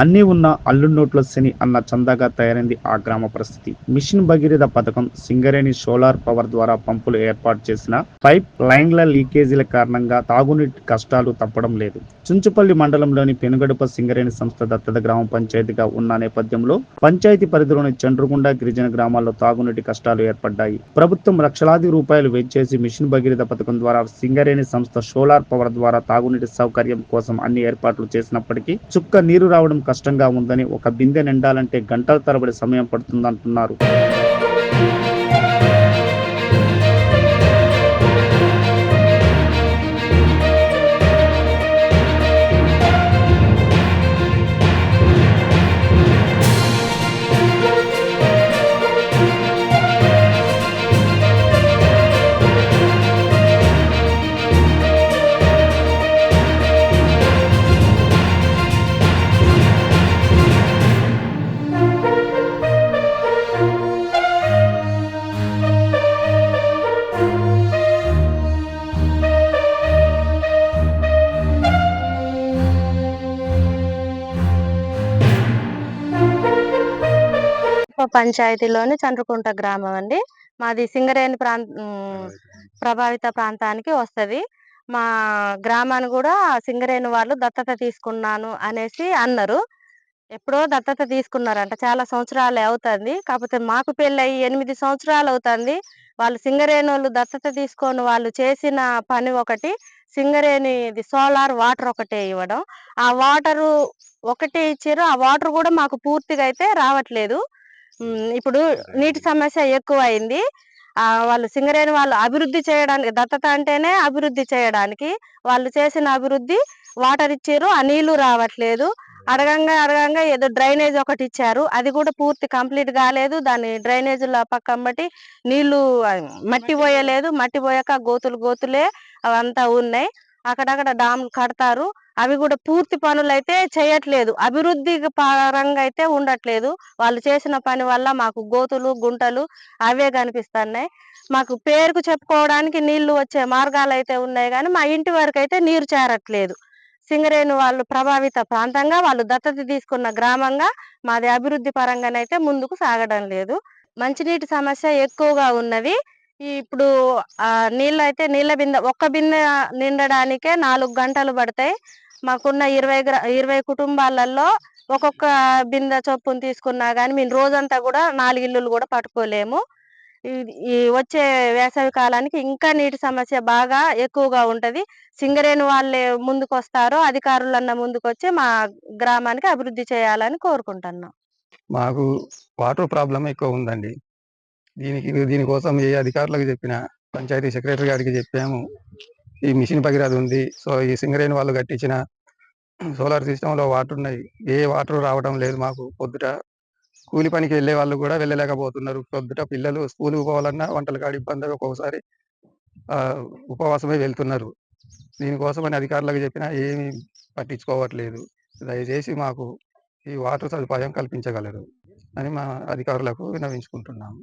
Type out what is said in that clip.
అన్నీ ఉన్న అల్లున్నోట్లో శని అన్న చందాగా తయారైంది ఆ గ్రామ పరిస్థితి. మిషన్ భగీరథ పథకం సింగరేణి సోలార్ పవర్ ద్వారా పంపులు ఏర్పాటు చేసిన పైప్ లైన్ల లీకేజీల కారణంగా తాగునీటి కష్టాలు తప్పడం లేదు. చుంచుపల్లి మండలంలోని పెనుగడప సింగరేణి సంస్థ దత్తత గ్రామ పంచాయతీగా ఉన్న నేపథ్యంలో పంచాయతీ పరిధిలోని చండ్రుగుండ గిరిజన గ్రామాల్లో తాగునీటి కష్టాలు ఏర్పడ్డాయి. ప్రభుత్వం లక్షలాది రూపాయలు వెచ్చేసి మిషన్ భగీరథ పథకం ద్వారా సింగరేణి సంస్థ సోలార్ పవర్ ద్వారా తాగునీటి సౌకర్యం కోసం అన్ని ఏర్పాట్లు చేసినప్పటికీ చుక్క నీరు రావడం కష్టంగా ఉందని ఒక బిందె నిండాలంటే గంటల తరబడి సమయం పడుతుందంటున్నారు. పంచాయతీలోని చంద్రకుంట గ్రామం అండి. మాది సింగరేణి ప్రాంత ప్రభావిత ప్రాంతానికి వస్తది. మా గ్రామాన్ని కూడా సింగరేణి వాళ్ళు దత్తత తీసుకున్నాను అనేసి అన్నారు. ఎప్పుడో దత్తత తీసుకున్నారంట. చాలా సంవత్సరాలు అవుతుంది. కాకపోతే మాకు పెళ్ళయి ఎనిమిది సంవత్సరాలు అవుతుంది. వాళ్ళు సింగరేణి వాళ్ళు దత్తత తీసుకొని వాళ్ళు చేసిన పని ఒకటి సింగరేణి సోలార్ వాటర్ ఒకటే ఇవ్వడం. ఆ వాటర్ ఒకటే ఇచ్చారు. ఆ వాటర్ కూడా మాకు పూర్తిగా అయితే రావట్లేదు. ఇప్పుడు నీటి సమస్య ఎక్కువ అయింది వాళ్ళు సింగరేణి వాళ్ళు అభివృద్ధి చేయడానికి దత్తత అంటేనే అభివృద్ధి చేయడానికి వాళ్ళు చేసిన అభివృద్ధి వాటర్ ఇచ్చారు ఆ నీళ్ళు రావట్లేదు. అడగంగా అడగంగా ఏదో డ్రైనేజ్ ఒకటి ఇచ్చారు. అది కూడా పూర్తి కంప్లీట్ కాలేదు. దాని డ్రైనేజ్ పక్కన బట్టి నీళ్ళు మట్టి పోయలేదు. మట్టి పోయాక గోతులు గోతులే అవంతా ఉన్నాయి. అక్కడక్కడ డామ్లు కడతారు. అవి కూడా పూర్తి పనులు అయితే చేయట్లేదు. అభివృద్ధి పరంగా అయితే ఉండట్లేదు. వాళ్ళు చేసిన పని వల్ల మాకు గోతులు గుంటలు అవే కనిపిస్తున్నాయి. మాకు పేరుకు చెప్పుకోవడానికి నీళ్ళు వచ్చే మార్గాలు అయితే ఉన్నాయి కానీ మా ఇంటి వరకు అయితే నీరు చేరట్లేదు. సింగరేణి వాళ్ళు ప్రభావిత ప్రాంతంగా వాళ్ళు దత్తత తీసుకున్న గ్రామంగా మాది అభివృద్ధి పరంగానైతే ముందుకు సాగడం లేదు. మంచినీటి సమస్య ఎక్కువగా ఉన్నది ఇప్పుడు నీళ్ళు అయితే నీళ్ళ బిందె ఒక్క బిందె నిండడానికే నాలుగు గంటలు పడతాయి. మాకున్న ఇరవై గ్రా ఇరవై కుటుంబాలలో ఒక్కొక్క బిందె చొప్పున తీసుకున్నా కానీ మేము రోజంతా కూడా నాలుగు ఇల్లులు కూడా పట్టుకోలేము. ఈ- వచ్చే వేసవి కాలానికి ఇంకా నీటి సమస్య బాగా ఎక్కువగా ఉంటది. సింగరేణి వాళ్ళే ముందుకు వస్తారో అధికారులన్న ముందుకు వచ్చి మా గ్రామానికి అభివృద్ధి చేయాలని కోరుకుంటున్నాం. మాకు వాటర్ ప్రాబ్లం ఎక్కువ ఉందండి. దీనికి దీనికోసం ఏ అధికారులకు చెప్పినా పంచాయతీ సెక్రటరీ గారికి చెప్పాము. ఈ మిషన్ భగీరథ ఉంది. సో ఈ సింగరేణి వాళ్ళు కట్టించిన సోలార్ సిస్టంలో వాటర్ ఉన్నాయి. ఏ వాటర్ రావడం లేదు మాకు పొద్దుట. కూలి పనికి వెళ్ళే వాళ్ళు కూడా వెళ్ళలేకపోతున్నారు. పొద్దుట పిల్లలు స్కూల్కి పోవాలన్నా వంటలు కాడి ఇబ్బంది ఒక్కొక్కసారి ఆ, ఉపవాసమే వెళ్తున్నారు. దీనికోసం అని అధికారులకు చెప్పినా ఏమీ పట్టించుకోవట్లేదు. దయచేసి మాకు ఈ వాటర్ సదుపాయం కల్పించగలరు అని మా అధికారులకు వినవించుకుంటున్నాము